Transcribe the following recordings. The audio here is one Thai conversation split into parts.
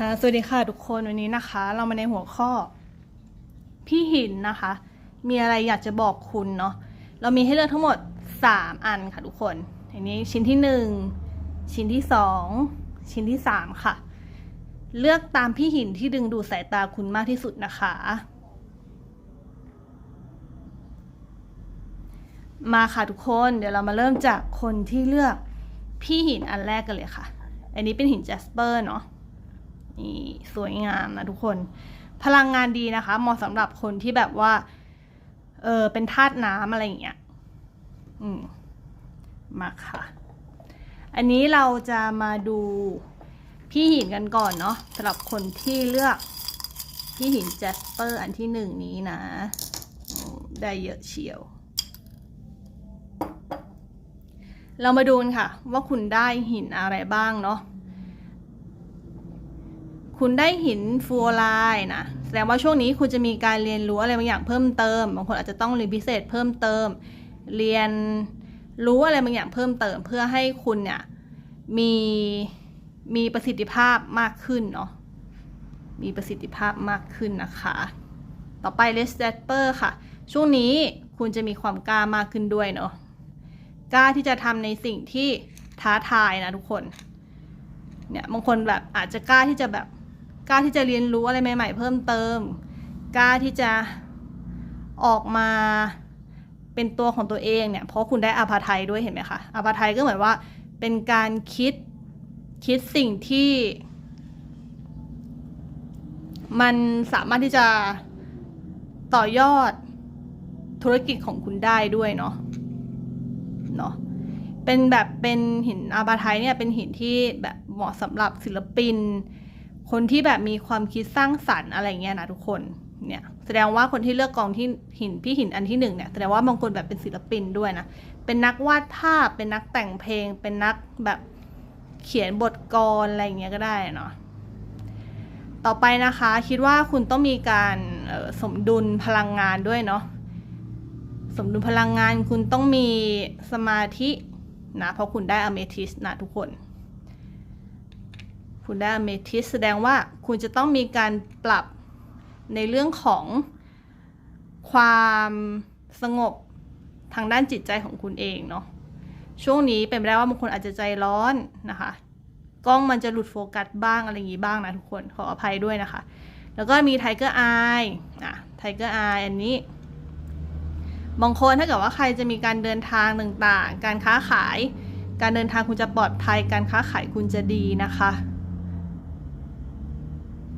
ค่ะสวัสดีค่ะทุกคนวันนี้นะคะ เรามาในหัวข้อ พี่หินนะคะ มีอะไรอยากจะบอกคุณเนาะเรามีให้เลือกทั้งหมด 3 อันค่ะทุกคนอันนี้ชิ้นที่ 1 ชิ้นที่ 2 ชิ้นที่ 3 ค่ะ เลือกตามพี่หินที่ดึงดูดสายตาคุณมากที่สุดนะคะ มาค่ะทุกคนเดี๋ยวเรามาเริ่มจากคนที่เลือกพี่หินอันแรกกันเลยค่ะ อันนี้เป็นหินแจสเปอร์เนาะ นี่สวยงามนะทุกคน พลังงานดีนะคะ เหมาะสำหรับคนที่แบบว่า เออเป็นธาตุน้ำอะไรอย่างเงี้ย อืม มาค่ะ อันนี้เราจะมาดูพี่หินกันก่อนเนาะสำหรับคนที่เลือกพี่หินแจสเปอร์อันที่หนึ่งนี้นะ ได้เยอะเชียว เรามาดูกันค่ะ ว่าคุณได้หินอะไรบ้างเนาะ คุณได้หินฟลูออไรด์นะแสดงว่าช่วงนี้คุณจะมีการเรียนรู้อะไรบางอย่างเพิ่มเติมบางคนอาจจะต้องเรียนพิเศษเพิ่มเติม เรียนรู้อะไรบางอย่างเพิ่มเติม เพื่อให้คุณเนี่ยมีมีประสิทธิภาพมากขึ้นเนาะมีประสิทธิภาพมากขึ้นนะคะ ต่อไป l e s t a p e r ค่ะ ช่วงนี้คุณจะมีความกล้ามากขึ้นด้วยเนาะกล้าที่จะทำในสิ่งที่ท้าทายนะทุกคนเนี่ยบางคนแบบอาจจะกล้าที่จะแบบ กล้าที่จะเรียนรู้อะไรใหม่ ๆ เพิ่มเติม กล้าที่จะออกมาเป็นตัวของตัวเองเนี่ย เพราะคุณได้อาภาไทยด้วยเห็นไหมคะอาภาไทยก็เหมือนว่าเป็นการคิดคิดสิ่งที่ มันสามารถที่จะต่อยอดธุรกิจของคุณได้ด้วยเนาะเนาะเป็นแบบเป็นหินอาบาไทยเนี่ยเป็นหินที่แบบเหมาะสำหรับศิลปิน คนที่แบบมีความคิดสร้างสรรค์อะไรเงี้ยนะทุกคนเนี่ยแสดงว่าคนที่เลือกกองที่หินพี่หินอันที่หนึ่งเนี่ยแสดงว่าบางคนแบบเป็นศิลปินด้วยนะเป็นนักวาดภาพเป็นนักแต่งเพลง เป็นนักแบบเขียนบทกรอะไรเงี้ยก็ได้เนาะต่อไปนะคะคิดว่าคุณต้องมีการสมดุลพลังงานด้วยเนาะสมดุลพลังงานคุณต้องมีสมาธินะเพราะคุณได้อเมทิสนะทุกคน คุณได้อเมทิสแสดงว่าคุณจะต้องมีการปรับในเรื่องของความสงบทางด้านจิตใจของคุณเองเนาะช่วงนี้เป็นไปได้ว่าบางคนอาจจะใจร้อนนะคะ กล้องมันจะหลุดโฟกัสบ้างอะไรอย่างนี้บ้างนะทุกคนขออภัยด้วยนะคะ แล้วก็มีไทเกอร์ไออะไทเกอร์ไออันนี้ บางคนถ้าเกิดว่าใครจะมีการเดินทางต่างๆ การค้าขาย การเดินทางคุณจะปลอดภัย การค้าขายคุณจะดีนะคะ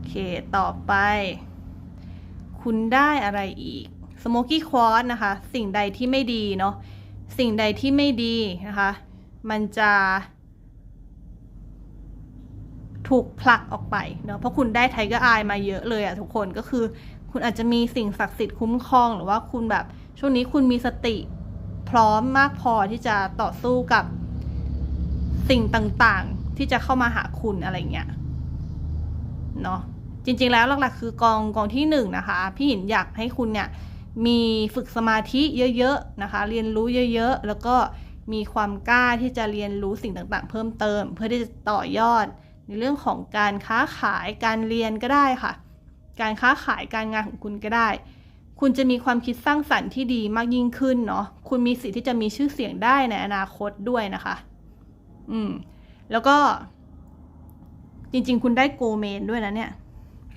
เค ต่อไป คุณได้อะไรอีกสโมกี้ควอ r นะคะ สิ่งใดที่ไม่ดีเนาะสิ่งใดที่ไม่ดีนะคะ มันจะถูกผลักออกไปเนาะเพราะคุณได้ไทเกอร์ไอมาเยอะเลยอะทุกคนก็คือ คุณอาจจะมีสิ่งศักดิ์สิทธิ์คุ้มครองหรือว่าคุณแบบ ช่วงนี้คุณมีสติพร้อมมากพอที่จะต่อสู้กับสิ่งต่างๆ ที่จะเข้ามาหาคุณอะไรเงี้ยเนาะ จริงๆแล้วหลักๆคือกองกองที่หนึ่งนะคะพี่หินอยากให้คุณเนี่ยมีฝึกสมาธิเยอะๆนะคะ เรียนรู้เยอะๆ แล้วก็มีความกล้าที่จะเรียนรู้สิ่งต่างๆ เพิ่มเติม เพื่อที่จะต่อยอด ในเรื่องของการค้าขายการเรียนก็ได้ค่ะ การค้าขายการงานของคุณก็ได้ คุณจะมีความคิดสร้างสรรค์ที่ดีมากยิ่งขึ้นเนาะคุณมีสิทธิ์ที่จะมีชื่อเสียงได้ในอนาคตด้วยนะคะ อืม แล้วก็จริงๆ คุณได้โกเมนด้วยนะเนี่ย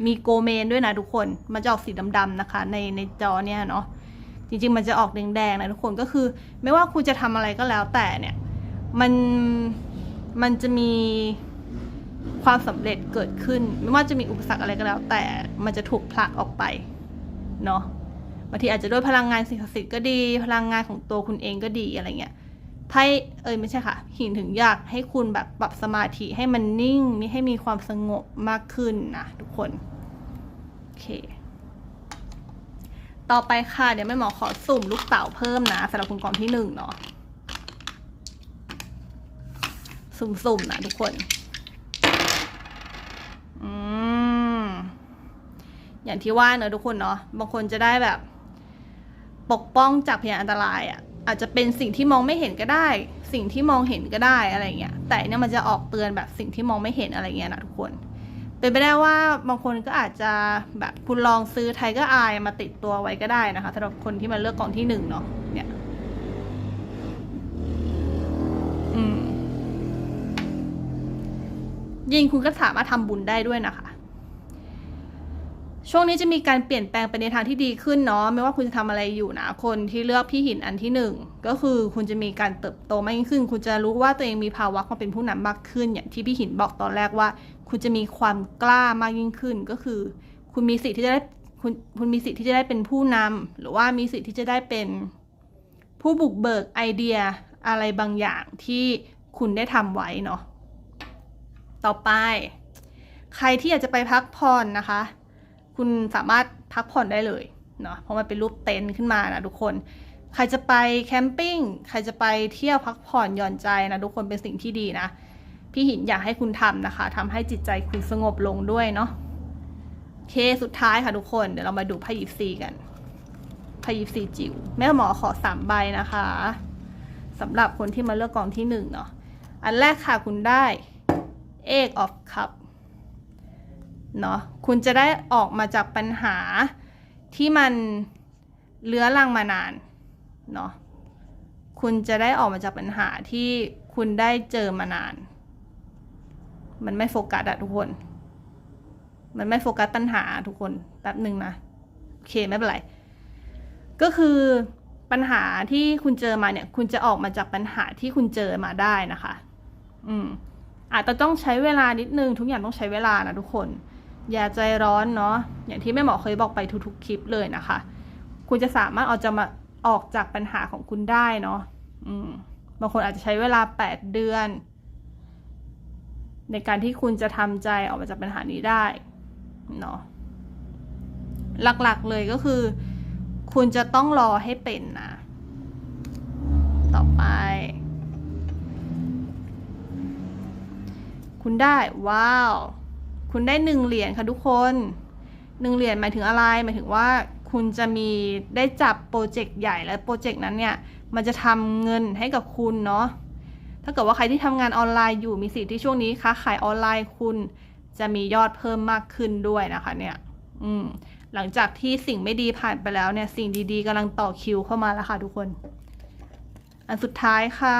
มีโกเมนด้วยนะทุกคน มันจะออกสีดำๆนะคะ ในในจอเนี่ยเนาะ จริงๆ มันจะออกแดงๆนะทุกคน ก็คือ ไม่ว่าคุณจะทำอะไรก็แล้วแต่เนี่ย มัน มันจะมีความสำเร็จเกิดขึ้น ไม่ว่าจะมีอุปสรรคอะไรก็แล้ว แต่มันจะถูกผลักออกไปเนาะบางทีอาจจะด้วยพลังงานสิ่งศักดิ์สิทธิ์ก็ดี พลังงานของตัวคุณเองก็ดีอะไรเงี้ยไพ่เอ้ยไม่ใช่ค่ะ หินถึงอยากให้คุณแบบปรับสมาธิให้มันนิ่งมีให้มีความสงบมากขึ้นนะทุกคน เค ต่อไปค่ะ เดี๋ยวแม่หมอขอสุ่มลูกเต๋าเพิ่มนะสำหรับคุณกองที่หนึ่งเนาะสุ่มๆนะทุกคน อืม อย่างที่ว่าเนอะทุกคนเนาะ บางคนจะได้แบบ ปกป้องจากพยานอันตรายอะ่ะ อาจจะเป็นสิ่งที่มองไม่เห็นก็ได้ สิ่งที่มองเห็นก็ได้อะไรเงี้ย แต่เนี่ยมันจะออกเตือนแบบสิ่งที่มองไม่เห็นอะไรเงี้ยนะทุกคน เป็นไปได้ว่าบางคนก็อาจจะแบบคุณลองซื้อไทเกอร์อายมาติดตัวไว้ก็ได้นะคะสำหรับคนที่มาเลือกกล่องที่หนึ่งเนาะเนี่ยยิงคุณก็สามารถทำบุญได้ด้วยนะคะ ช่วงนี้จะมีการเปลี่ยนแปลงไปในทางที่ดีขึ้นเนาะไม่ว่าคุณจะทำอะไรอยู่นะคนที่เลือกพี่หินอันที่หนึ่งก็คือคุณจะมีการเติบโตมากยิ่งขึ้น คุณจะรู้ว่าตัวเองมีภาวะความเป็นผู้นำมากขึ้น อย่างที่พี่หินบอกตอนแรกว่า คุณจะมีความกล้ามากยิ่งขึ้นก็คือ คุณมีสิทธิ์ที่จะได้คุณคุณมีสิทธิ์ที่จะได้เป็นผู้นำหรือว่ามีสิทธิ์ที่จะได้เป็นผู้บุกเบิกไอเดียอะไรบางอย่างที่คุณได้ทำไว้เนาะต่อไป ใครที่อยากจะไปพักผ่อนนะคะ คุณสามารถพักผ่อนได้เลยเนาะเพราะมันเป็นรูปเต็นท์ขึ้นมานะทุกคน ใครจะไปแคมปิ้งใครจะไปเที่ยวพักผ่อนหย่อนใจนะทุกคนเป็นสิ่งที่ดีนะ พี่หินอยากให้คุณทำนะคะทำให้จิตใจคุณสงบลงด้วยเนาะโอเคสุดท้ายค่ะทุกคนเดี๋ยวเรามาดูไพ่ยิปซีกันไพ่ยิปซีจิ๋วแม่หมอขอสามใบนะคะสำหรับคนที่มาเลือกกองที่หนึ่งเนาะอันแรกค่ะคุณได้ Eight of Cup เนาะคุณจะได้ออกมาจากปัญหาที่มันเลื้อรังมานานเนาะคุณจะได้ออกมาจากปัญหาที่คุณได้เจอมานาน มันไม่โฟกัสอะทุกคน มันไม่โฟกัสปัญหาทุกคนแป๊บหนึ่งนะโอเคไม่เป็นไร ก็คือปัญหาที่คุณเจอมาเนี่ย คุณจะออกมาจากปัญหาที่คุณเจอมาได้นะคะ อืมอาจจะต้องใช้เวลานิดนึงทุกอย่างต้องใช้เวลานะทุกคน อย่าใจร้อนเนาะอย่างที่แม่หมอเคยบอกไปทุกๆคลิปเลยนะคะ คุณจะสามารถเอาจะมาออกจากปัญหาของคุณได้เนาะอืมบางคนอาจจะใช้เวลาแปดเดือน ในการที่คุณจะทำใจออกมาจากปัญหานี้ได้เนาะหลักๆเลยก็คือ คุณจะต้องรอให้เป็นนะ ต่อไปคุณได้ ว้าว คุณได้หนึ่งเหรียญค่ะทุกคนหนึ่งเหรียญหมายถึงอะไรหมายถึงว่าคุณจะมีได้จับโปรเจกต์ใหญ่และโปรเจกต์นั้นเนี่ยมันจะทำเงินให้กับคุณเนาะถ้าเกิดว่าใครที่ทำงานออนไลน์อยู่มีสิทธิ์ที่ช่วงนี้ค้าขายออนไลน์คุณจะมียอดเพิ่มมากขึ้นด้วยนะคะเนี่ยอืมหลังจากที่สิ่งไม่ดีผ่านไปแล้วเนี่ยสิ่งดีๆกำลังต่อคิวเข้ามาแล้วค่ะทุกคน อันสุดท้ายค่ะ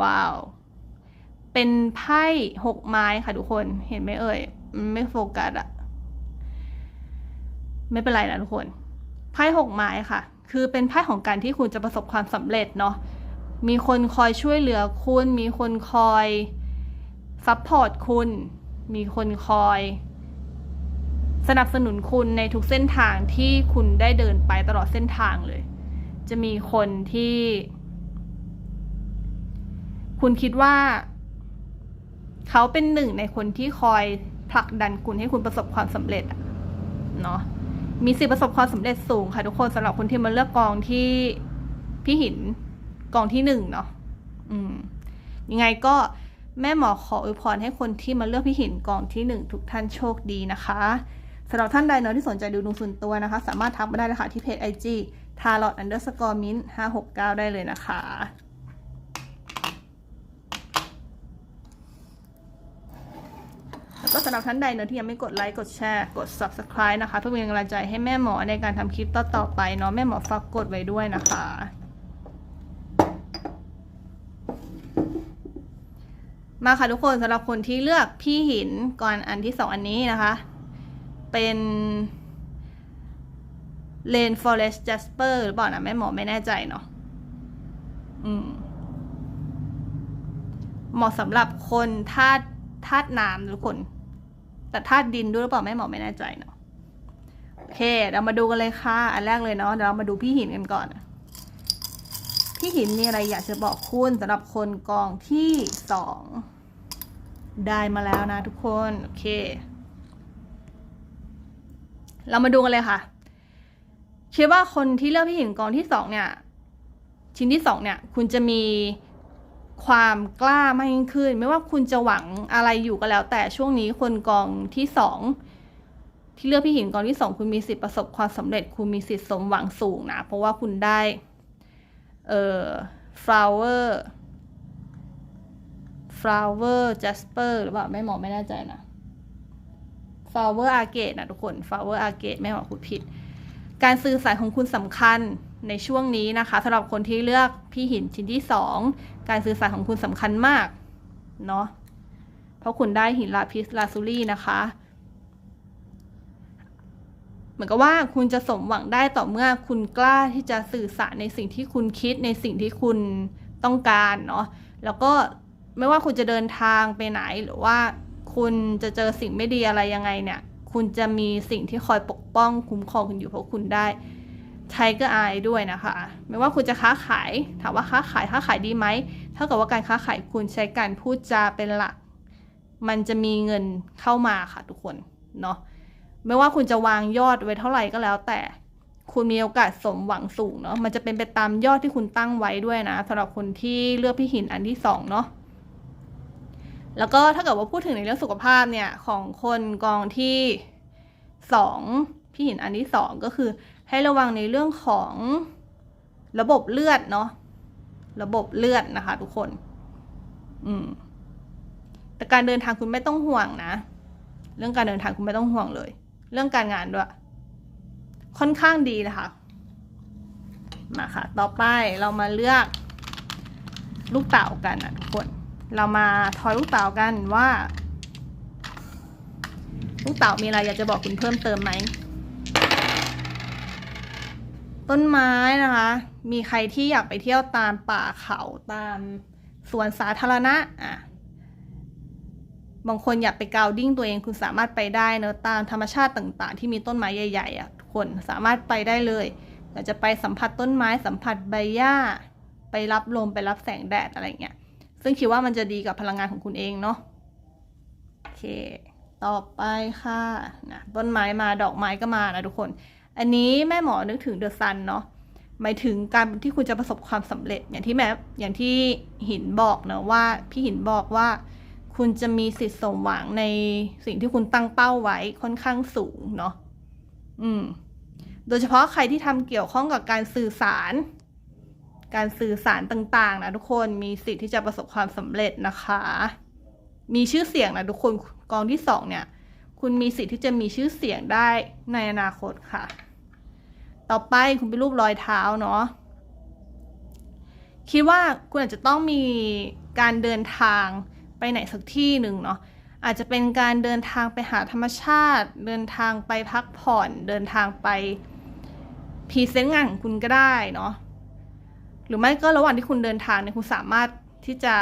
ว้าว เป็นไพ่หกไม้ค่ะทุกคนเห็นไหมเอ่ยไม่โฟกัสอะไม่เป็นไรนะทุกคนไพ่หกไม้ค่ะ คือเป็นไพ่ของการที่คุณจะประสบความสำเร็จเนาะมีคนคอยช่วยเหลือคุณ มีคนคอยซัพพอร์ตคุณ มีคนคอย สนับสนุนคุณในทุกเส้นทางที่คุณได้เดินไปตลอดเส้นทางเลย จะมีคนที่ คุณคิดว่า เขาเป็นหนึ่งในคนที่คอยผลักดันคุณให้คุณประสบความสำเร็จเนาะมีสิทธิประสบความสำเร็จสูงค่ะทุกคนสำหรับคนที่มาเลือกกองที่พี่หินกองที่หนึ่งเนาะอืมยังไงก็แม่หมอขออวยพรให้คนที่มาเลือกพี่หินกองที่หนึ่งทุกท่านโชคดีนะคะสำหรับท่านใดเนาะที่สนใจดูดวงส่วนตัวนะคะ สามารถทักมาได้เลยค่ะที่เพจ IG t a r o t underscore mint 569 ได้เลยนะคะ แล้ว ก็สำหรับท่านใดเนอะที่ยังไม่กดไลค์กดแชร์กด subscribe นะคะ เพื่อเป็นกำลังใจให้แม่หมอในการทำคลิปต่อๆไปเนาะแม่หมอฝากกดไว้ด้วยนะคะ มาค่ะทุกคนสำหรับคนที่เลือกพี่หินก่อนอันที่สองอันนี้นะคะ เป็นเลนฟอเรสต์จ s สเปอร์หรือเปล่านะแม่หมอไม่แน่ใจเนาะอืมเหมาะสำหรับคนธาตุธาตุน้ำทุกคน แต่ธาตุดินด้วยหรือเปล่าแม่หมอไม่แน่ใจเนาะโอเค เรามาดูกันเลยค่ะ อันแรกเลยเนาะเดี๋ยวเรามาดูพี่หินกันก่อนพี่หินมีอะไรอยากจะบอกคุณสำหรับคนกองที่สองได้มาแล้วนะทุกคนโอเค เรามาดูกันเลยค่ะคิดว่าคนที่เลือกพี่หินกองที่สองเนี่ย ชิ้นที่สองเนี่ย คุณจะมี ความกล้ามากยิ่งขึ้น ไม่ว่าคุณจะหวังอะไรอยู่ก็แล้ว แต่ช่วงนี้คนกองที่สองที่เลือกพี่หินกองที่สองคุณมีสิทธิ์ประสบความสำเร็จ คุณมีสิทธิ์สมหวังสูงนะเพราะว่าคุณได้เอ่อ flower flower jasper หรือเปล่าไม่หมอไม่แน่ใจนะ flower arcade นะทุกคน flower arcade ไม่หมอพูดผิด การสื่อสารของคุณสำคัญ ในช่วงนี้นะคะสำหรับคนที่เลือกพี่หินชิ้นที่สองการสื่อสารของคุณสำคัญมากเนาะเพราะคุณได้หินลาพิสลาซูรี่นะคะ เหมือนกับว่าคุณจะสมหวังได้ต่อเมื่อคุณกล้าที่จะสื่อสารในสิ่งที่คุณคิดในสิ่งที่คุณต้องการเนาะแล้วก็ไม่ว่าคุณจะเดินทางไปไหนหรือว่าคุณจะเจอสิ่งไม่ดีอะไรยังไงเนี่ย คุณจะมีสิ่งที่คอยปกป้องคุ้มครองคุณอยู่เพราะคุณได้ ไทเกอร์ไอด้วยนะคะ ไม่ว่าคุณจะค้าขาย ถามว่าค้าขายค้าขายดีไหมเท่ากับว่าการค้าขายคุณใช้การพูดจาเป็นหลัก มันจะมีเงินเข้ามาค่ะทุกคนเนาะไม่ว่าคุณจะวางยอดไว้เท่าไหร่ก็แล้ว แต่คุณมีโอกาสสมหวังสูงเนาะมันจะเป็นไปตามยอดที่คุณตั้งไว้ด้วยนะสำหรับคนที่เลือกพี่หินอันที่สองเนาะแล้วก็ถ้าเกิดว่าพูดถึงในเรื่องสุขภาพเนี่ยของคนกองที่สองพี่หินอันที่สองก็คือ ให้ระวังในเรื่องของระบบเลือดเนาะระบบเลือดนะคะ ทุกคน อืม แต่การเดินทางคุณไม่ต้องห่วงนะ เรื่องการเดินทางคุณไม่ต้องห่วงเลย เรื่องการงานด้วย ค่อนข้างดีนะคะ มาค่ะ ต่อไปเรามาเลือก ลูกเต๋ากันนะทุกคน เรามาทอยลูกเต๋ากันว่า ลูกเต๋ามีอะไรอยากจะบอกคุณเพิ่มเติมไหม ต้นไม้นะคะ มีใครที่อยากไปเที่ยวตามป่าเขาตามสวนสาธารณะอะบางคนอยากไปกาวดิ้งตัวเองคุณสามารถไปได้เนอะตามธรรมชาติต่างๆ ที่มีต้นไม้ใหญ่ๆอะทุกคนสามารถไปได้เลยอยากจะไปสัมผัสต้นไม้สัมผัสใบหญ้า ไปรับลมไปรับแสงแดดอะไรเงี้ยซึ่งคิดว่ามันจะดีกับพลังงานของคุณเองเนาะโอเค ต่อไปค่ะนะต้นไม้มาดอกไม้ก็มานะทุกคน อันนี้แม่หมอนึกถึงเดอะซันเนาะหมายถึงการที่คุณจะประสบความสำเร็จ อย่างที่แม่อย่างที่หินบอกเนอะว่าพี่หินบอกว่า คุณจะมีสิทธิ์สมหวังในสิ่งที่คุณตั้งเป้าไว้ค่อนข้างสูงเนาะอืม โดยเฉพาะใครที่ทำเกี่ยวข้องกับการสื่อสาร การสื่อสารต่างๆนะทุกคนมีสิทธิ์ที่จะประสบความสำเร็จนะคะ มีชื่อเสียงนะทุกคนกองที่สองเนี่ย คุณมีสิทธิ์ที่จะมีชื่อเสียงได้ในอนาคตค่ะ ต่อไปคุณเป็นรูปรอยเท้าเนาะคิดว่าคุณอาจจะต้องมีการเดินทางไปไหนสักที่หนึ่งเนาะอาจจะเป็นการเดินทางไปหาธรรมชาติ เดินทางไปพักผ่อน เดินทางไปพรีเซนต์งานของคุณก็ได้เนาะหรือไม่ก็ระหว่างที่คุณเดินทางเนี่ยคุณสามารถที่จะ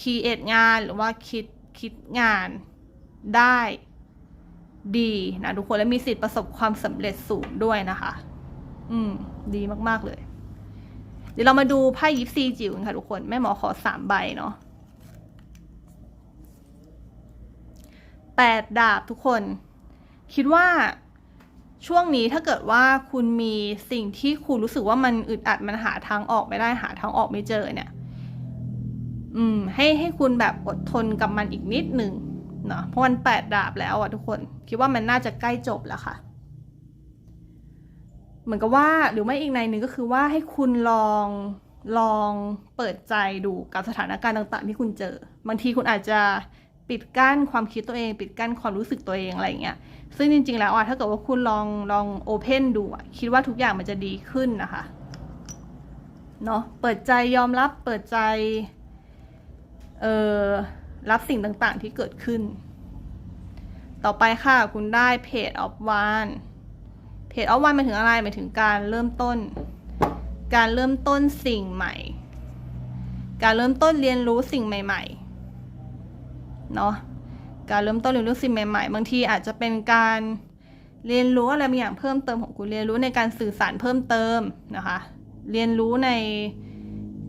คีเอทงานหรือว่าคิดคิดงานได้ดีนะทุกคนและมีสิทธิ์ประสบความสำเร็จสูงด้วยนะคะ อืม ดีมากๆเลย เดี๋ยวเรามาดูไพ่ยิปซีจิ๋วกันค่ะทุกคน แม่หมอขอสามใบเนาะแปดดาบทุกคน คิดว่าช่วงนี้ถ้าเกิดว่าคุณมีสิ่งที่คุณรู้สึกว่ามันอึดอัดมันหาทางออกไม่ได้หาทางออกไม่เจอเนี่ย อืม ให้ให้คุณแบบอดทนกับมันอีกนิดหนึ่งเนาะเพราะมันแปดดาบแล้วอะทุกคน คิดว่ามันน่าจะใกล้จบแล้วค่ะ เหมือนกับว่าหรือไม่อีกในหนึ่งก็คือว่าให้คุณลองลองเปิดใจดูกับสถานการณ์ต่าง ๆ ที่คุณเจอ บางทีคุณอาจจะปิดกั้นความคิดตัวเอง ปิดกั้นความรู้สึกตัวเองอะไรอย่างเงี้ยซึ่งจริง ๆ แล้วอะถ้าเกิดว่าคุณลองลองโอเพนดูอะคิดว่าทุกอย่างมันจะดีขึ้นนะคะเนาะเปิดใจยอมรับเปิดใจเอ่อรับสิ่งต่างๆที่เกิดขึ้น ต่อไปค่ะ คุณได้เพจออฟวาน เพจออฟวานหมายถึงอะไรหมายถึงการเริ่มต้น การเริ่มต้นสิ่งใหม่ การเริ่มต้นเรียนรู้สิ่งใหม่ ๆ เนาะการเริ่มต้นเรียนรู้สิ่งใหม่ๆ บางทีอาจจะเป็นการเรียนรู้อะไรบางอย่างเพิ่มเติมของคุณเรียนรู้ในการสื่อสารเพิ่มเติมนะคะ เรียนรู้ใน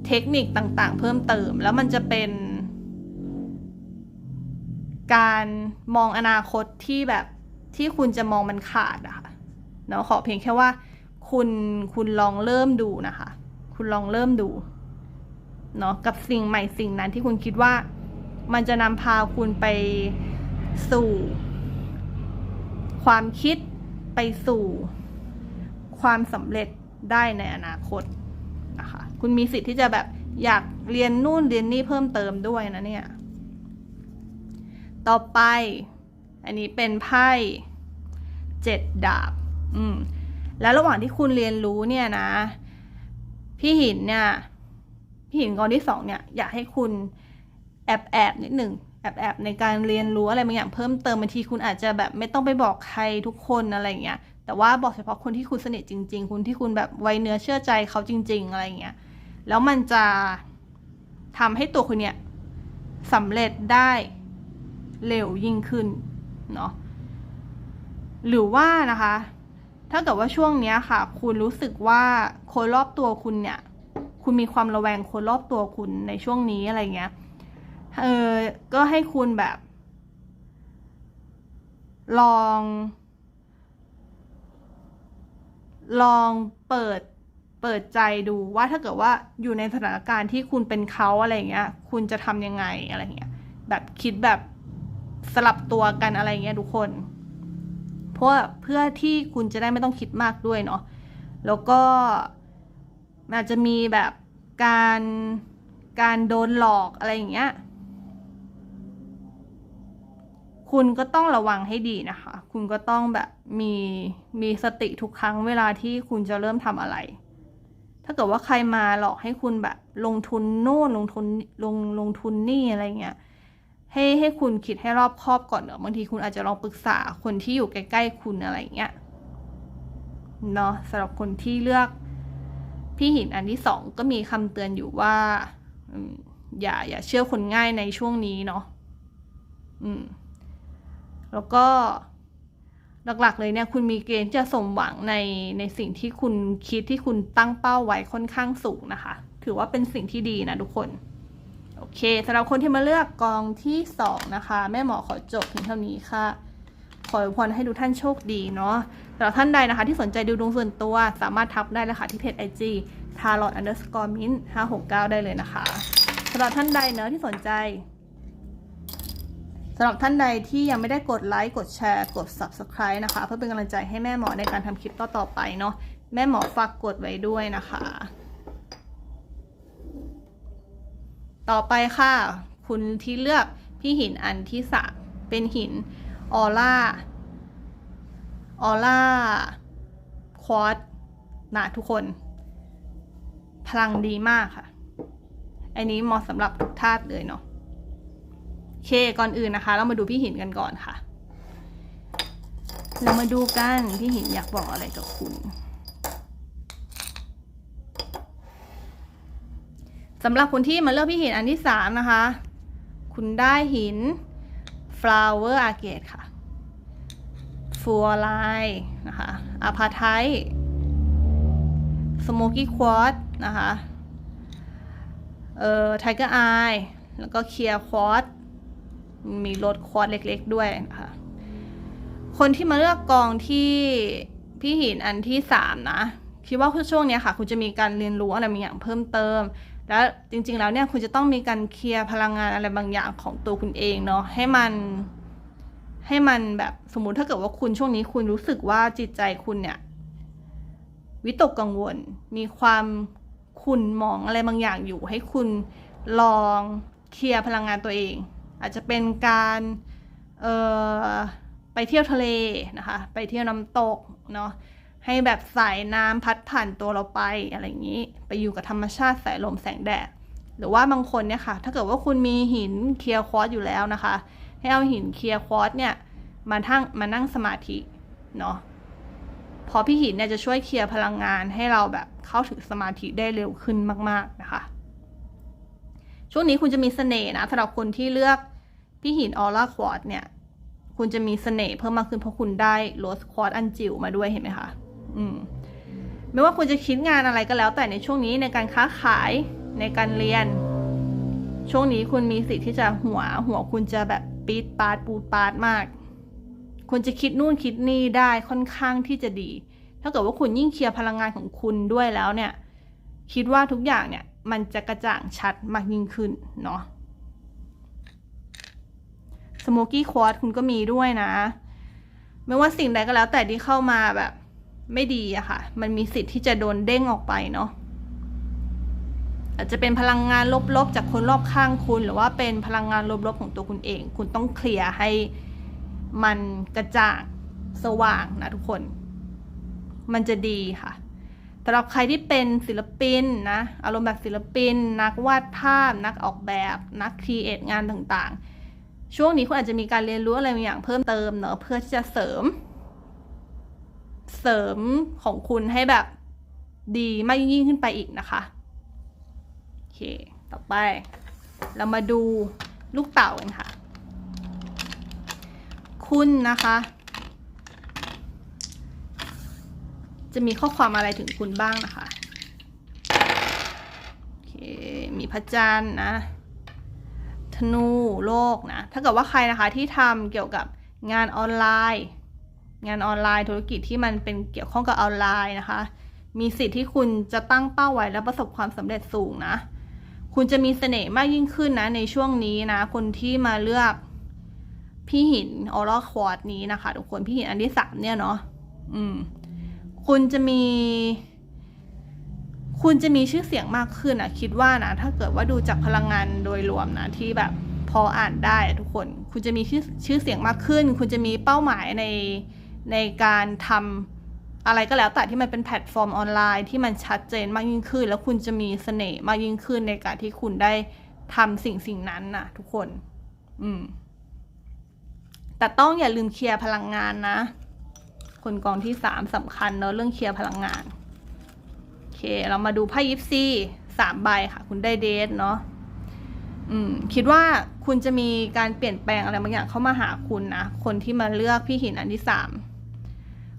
เทคนิคต่างๆ เพิ่มเติม แล้วมันจะเป็น การมองอนาคตที่แบบที่คุณจะมองมันขาดอะค่ะ เนาะขอเพียงแค่ว่า คุณคุณลองเริ่มดูนะคะ คุณลองเริ่มดูเนาะกับสิ่งใหม่สิ่งนั้นที่คุณคิดว่า มันจะนำพาคุณไปสู่ ความคิดไปสู่ ความสำเร็จได้ในอนาคตนะคะคุณมีสิทธิ์ที่จะแบบอยากเรียนนู่นเรียนนี่เพิ่มเติมด้วยนะเนี่ย ต่อไป อันนี้เป็นไพ่เจ็ดดาบ อืมแล้วระหว่างที่คุณเรียนรู้เนี่ยนะ พี่หินเนี่ยพี่หินกองที่สองเนี่ยอยากให้คุณแอบแอบนิดหนึ่งแอบแอบในการเรียนรู้อะไรบางอย่างเพิ่มเติมบางทีคุณอาจจะแบบไม่ต้องไปบอกใครทุกคนอะไรเงี้ยแต่ว่าบอกเฉพาะคนที่คุณสนิทจริง ๆ คุณที่คุณแบบไว้เนื้อเชื่อใจเขาจริง ๆ อะไรเงี้ยแล้วมันจะทำให้ตัวคุณเนี่ยสำเร็จได้เร็วยิ่งขึ้นเนาะหรือว่านะคะ ถ้าเกิดว่าช่วงเนี้ยค่ะ คุณรู้สึกว่าคนรอบตัวคุณเนี่ย คุณมีความระแวงคนรอบตัวคุณในช่วงนี้อะไรเงี้ย เออก็ให้คุณแบบ ลอง ลองเปิดเปิดใจดูว่าถ้าเกิดว่าอยู่ในสถานการณ์ที่คุณเป็นเขาอะไรเงี้ย คุณจะทำยังไงอะไรเงี้ย แบบคิดแบบสลับตัวกันอะไรเงี้ยทุกคน เพราะว่าเพื่อที่คุณจะได้ไม่ต้องคิดมากด้วยเนาะแล้วก็อาจจะมีแบบการการโดนหลอกอะไรอย่างเงี้ยคุณก็ต้องระวังให้ดีนะคะ คุณก็ต้องแบบมีมีสติทุกครั้งเวลาที่คุณจะเริ่มทำอะไร ถ้าเกิดว่าใครมาหลอกให้คุณแบบลงทุนโน่นลงทุนลงลงทุนนี่อะไรเงี้ย ให้ให้คุณคิดให้รอบคอบก่อนเนอะบางทีคุณอาจจะลองปรึกษาคนที่อยู่ใกล้ ๆ คุณอะไรเงี้ยเนาะสำหรับคนที่เลือกพี่หินอันที่สองก็มีคำเตือนอยู่ว่าอืมอย่าอย่าเชื่อคนง่ายในช่วงนี้เนาะอืม แล้วก็หลักๆเลยเนี่ย คุณมีเกณฑ์จะสมหวังในในสิ่งที่คุณคิดที่คุณตั้งเป้าไว้ค่อนข้างสูงนะคะ ถือว่าเป็นสิ่งที่ดีนะทุกคน โอเคสำหรับคนที่มาเลือกกองที่สองนะคะ แม่หมอขอจบเพียงเท่านี้ค่ะขออวยพรให้ทุกท่านโชคดีเนาะสำหรับท่านใดนะคะ ที่สนใจดูดวงส่วนตัว สามารถทักได้เลยค่ะที่เพจ IG t a r o t underscore mint 569ได้เลยนะคะสำหรับท่านใดเนอะที่สนใจสำหรับท่านใดที่ยังไม่ได้กดไลค์กดแชร์กด subscribe นะคะ เพื่อเป็นกำลังใจให้แม่หมอในการทำคลิปต่อๆไปเนาะแม่หมอฝากกดไว้ด้วยนะคะ ต่อไปค่ะ คุณที่เลือกพี่หินอันที่สามเป็นหินออร่าออร่าควอตนะทุกคน พลังดีมากค่ะ อันนี้เหมาะสำหรับทุกธาตุเลยเนาะเคก่อนอื่นนะคะ เรามาดูพี่หินกันก่อนค่ะ เรามาดูกันพี่หินอยากบอกอะไรกับคุณ สำหรับคนที่มาเลือกพี่หินอันที่สามนะคะ คุณได้หิน flower agate ค่ะฟัวไลนะคะอาพาไทสโมกี้ควอตนะคะเอ่อไทเกอร์ไอแล้วก็เคลียร์ควอตมีรถควอตเล็กๆด้วยนะคะคนที่มาเลือกกองที่พี่หินอันที่สามนะคิดว่าช่วงนี้ค่ะ คุณจะมีการเรียนรู้อะไรบางอย่างเพิ่มเติม แล้วจริงๆแล้วเนี่ยคุณจะต้องมีการเคลียร์พลังงานอะไรบางอย่างของตัวคุณเองเนาะให้มันให้มันแบบสมมุติถ้าเกิดว่าคุณช่วงนี้คุณรู้สึกว่าจิตใจคุณเนี่ยวิตกกังวล มีความขุ่นหมองอะไรบางอย่างอยู่ ให้คุณลองเคลียร์พลังงานตัวเอง อาจจะเป็นการเออไปเที่ยวทะเลนะคะ ไปเที่ยวน้ำตกเนาะ ให้แบบสายน้ำพัดผ่านตัวเราไปอะไรอย่างนี้ ไปอยู่กับธรรมชาติสายลมแสงแดด หรือว่าบางคนเนี่ยค่ะ ถ้าเกิดว่าคุณมีหินเคลียร์ควอตอยู่แล้วนะคะ ให้เอาหินเคลียร์ควอตเนี่ยมาทั้งมานั่งสมาธิเนาะพอพี่หินเนี่ยจะช่วยเคลียร์พลังงานให้เราแบบเข้าถึงสมาธิได้เร็วขึ้นมาก ๆนะคะ ช่วงนี้คุณจะมีเสน่ห์นะสำหรับคนที่เลือกพี่หินออร่าควอตเนี่ย คุณจะมีเสน่ห์เพิ่มมากขึ้นเพราะคุณได้โรสควอตอันจิ๋วมาด้วยเห็นไหมคะ อืมไม่ว่าคุณจะคิดงานอะไรก็แล้ว แต่ในช่วงนี้ในการค้าขายในการเรียน ช่วงนี้คุณมีสิทธิ์ที่จะหัวหัวคุณจะแบบปีดปาดปูดปาดมาก คุณจะคิดนู่นคิดนี่ได้ค่อนข้างที่จะดี ถ้าเกิดว่าคุณยิ่งเคลียร์พลังงานของคุณด้วยแล้วเนี่ย คิดว่าทุกอย่างเนี่ย มันจะกระจ่างชัดมากยิ่งขึ้นเนาะสโมกี้ควอตคุณก็มีด้วยนะ ไม่ว่าสิ่งใดก็แล้วแต่ที่เข้ามาแบบ ไม่ดีอะค่ะ มันมีสิทธิ์ที่จะโดนเด้งออกไปเนาะอาจจะเป็นพลังงานลบๆ จากคนรอบข้างคุณ หรือว่าเป็นพลังงานลบๆของตัวคุณเอง คุณต้องเคลียร์ให้มันกระจ่างสว่างนะทุกคน มันจะดีค่ะสำหรับใครที่เป็นศิลปินนะ อารมณ์แบบศิลปิน นักวาดภาพ นักออกแบบ นักครีเอทงานต่างๆ ช่วงนี้คุณอาจจะมีการเรียนรู้อะไรบางอย่างเพิ่มเติมเนอะเพื่อที่จะเสริม เสริมของคุณให้แบบดีมากยิ่งขึ้นไปอีกนะคะโอเค ต่อไป เรามาดูลูกเต่ากันค่ะ คุณนะคะ จะมีข้อความอะไรถึงคุณบ้างนะคะโอเค มีพระจันทร์นะธนูโลกนะ ถ้าเกิดว่าใครนะคะที่ทำเกี่ยวกับงานออนไลน์ งานออนไลน์ธุรกิจที่มันเป็นเกี่ยวข้องกับออนไลน์นะคะ มีสิทธิ์ที่คุณจะตั้งเป้าไว้และประสบความสำเร็จสูงนะ คุณจะมีเสน่ห์มากยิ่งขึ้นนะ ในช่วงนี้นะ คนที่มาเลือกพี่หินออร่าควอดนี้นะคะทุกคนพี่หินอันที่สามเนี่ยเนาะอืม คุณจะมี คุณจะมีชื่อเสียงมากขึ้นอะคิดว่านะ ถ้าเกิดว่าดูจากพลังงานโดยรวมนะที่แบบพออ่านได้ทุกคน คุณจะมีชื่อชื่อเสียงมากขึ้น คุณจะมีเป้าหมายใน ในการทำอะไรก็แล้วแต่ที่มันเป็นแพลตฟอร์มออนไลน์ที่มันชัดเจนมากยิ่งขึ้น แล้วคุณจะมีเสน่ห์มากยิ่งขึ้นในการที่คุณได้ทำสิ่งสิ่งนั้นน่ะทุกคน อืม แต่ต้องอย่าลืมเคลียร์พลังงานนะ คนกองที่สามสำคัญเนอะเรื่องเคลียร์พลังงานโอเค เรามาดูไพ่ยิปซีสามใบค่ะ คุณได้เดทเนาะอืมคิดว่าคุณจะมีการเปลี่ยนแปลงอะไรบางอย่างเข้ามาหาคุณนะ คนที่มาเลือกพี่หินอันที่สาม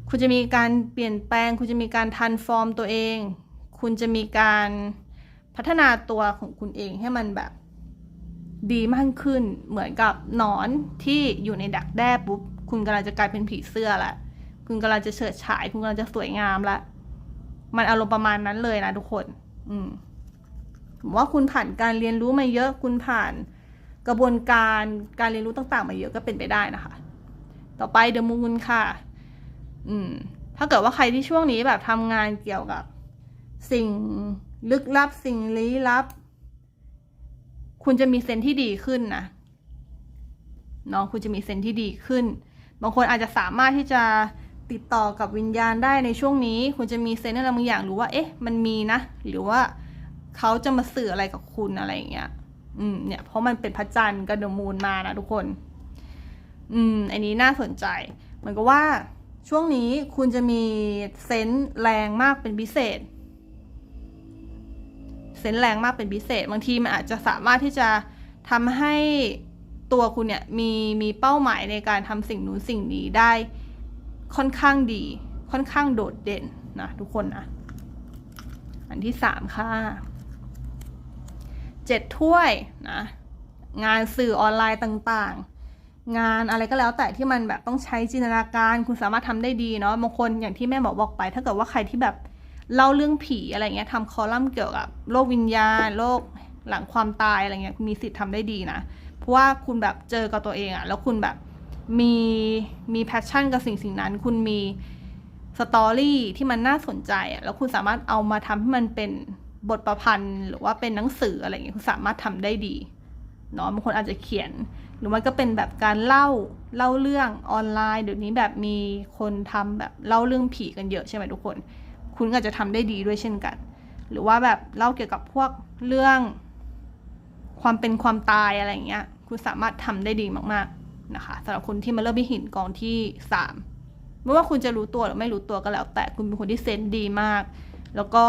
คุณจะมีการเปลี่ยนแปลง คุณจะมีการทันฟอร์มตัวเอง คุณจะมีการพัฒนาตัวของคุณเองให้มันแบบดีมากขึ้น เหมือนกับหนอนที่อยู่ในดักแด้ปุ๊บ คุณกำลังจะกลายเป็นผีเสื้อละ คุณกำลังจะเฉิดฉาย คุณกำลังจะสวยงามละ มันอารมณ์ประมาณนั้นเลยนะทุกคน อืมผมว่าคุณผ่านการเรียนรู้มาเยอะ คุณผ่านกระบวนการการเรียนรู้ต่าง ๆ มาเยอะก็เป็นไปได้นะคะ ต่อไปเดอะมูนค่ะ อืม ถ้าเกิดว่าใครที่ช่วงนี้แบบทำงานเกี่ยวกับ สิ่งลึกลับสิ่งลี้ลับ คุณจะมีเซนที่ดีขึ้นนะเนาะคุณจะมีเซนที่ดีขึ้น บางคนอาจจะสามารถที่จะติดต่อกับวิญญาณได้ในช่วงนี้ คุณจะมีเซนอะไรบางอย่างรู้ว่า เอ๊ะ มันมีนะ หรือว่าเขาจะมาสื่ออะไรกับคุณอะไรอย่างเงี้ย อืม เนี่ย เพราะมันเป็นพระจันทร์กับดมูนมานะทุกคน อืม อันนี้น่าสนใจ เหมือนกับว่า ช่วงนี้คุณจะมีเซนส์แรงมากเป็นพิเศษ เซนส์แรงมากเป็นพิเศษ บางทีมันอาจจะสามารถที่จะทำให้ตัวคุณเนี่ยมีมีเป้าหมายในการทำสิ่งนู้นสิ่งนี้ได้ค่อนข้างดี ค่อนข้างโดดเด่นนะทุกคนนะ อันที่สามค่ะเจ็ดถ้วยนะงานสื่อออนไลน์ต่างๆ งานอะไรก็แล้วแต่ที่มันแบบต้องใช้จินตนาการคุณสามารถทำได้ดีเนาะบางคนอย่างที่แม่หมอบอกไป ถ้าเกิดว่าใครที่แบบเล่าเรื่องผีอะไรเงี้ยทำคอลัมน์เกี่ยวกับโลกวิญญาณโลกหลังความตายอะไรเงี้ยมีสิทธิ์ทำได้ดีนะ เพราะว่าคุณแบบเจอกับตัวเองอะแล้วคุณแบบมีมีแพชชั่นกับสิ่งสิ่งนั้น คุณมีสตอรี่ที่มันน่าสนใจอะแล้วคุณสามารถเอามาทำให้มันเป็นบทประพันธ์ หรือว่าเป็นหนังสืออะไรเงี้ยคุณสามารถทำได้ดีเนาะบางคนอาจจะเขียน รือมันก็เป็นแบบการเล่าเล่าเรื่องออนไลน์เดี๋ยวนี้แบบมีคนทำแบบเล่าเรื่องผีกันเยอะใช่ไหมทุกคน คุณก็อาจจะทำได้ดีด้วยเช่นกัน หรือว่าแบบเล่าเกี่ยวกับพวกเรื่องความเป็นความตายอะไรอย่างเงี้ย คุณสามารถทำได้ดีมากๆนะคะสำหรับคนที่มาเริ่มที่หินกองที่สามไม่ว่าคุณจะรู้ตัวหรือไม่รู้ตัวก็แล้ว แต่คุณเป็นคนที่เซนส์ดีมาก แล้วก็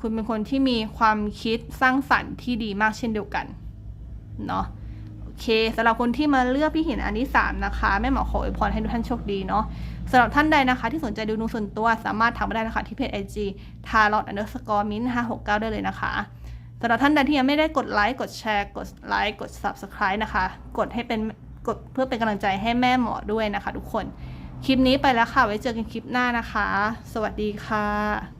คุณเป็นคนที่มีความคิดสร้างสรรค์ที่ดีมากเช่นเดียวกันเนาะ เคสำหรับคนที่มาเลือกพี่หินอันที่สามนะคะแม่หมอขออวยพรให้ทุกท่านโชคดีเนาะสำหรับท่านใดนะคะ ที่สนใจดูดวงส่วนตัวสามารถทำมาได้นะคะที่เพจ IG t a r o t underscore min ห้าหกเก้าได้เลยนะคะสำหรับท่านใดที่ยังไม่ได้กดไลค์กดแชร์กดไลค์กด subscribe นะคะ กดให้เป็นกดเพื่อเป็นกำลังใจให้แม่หมอด้วยนะคะ ทุกคน คลิปนี้ไปแล้วค่ะ ไว้เจอกันคลิปหน้านะคะ สวัสดีค่ะ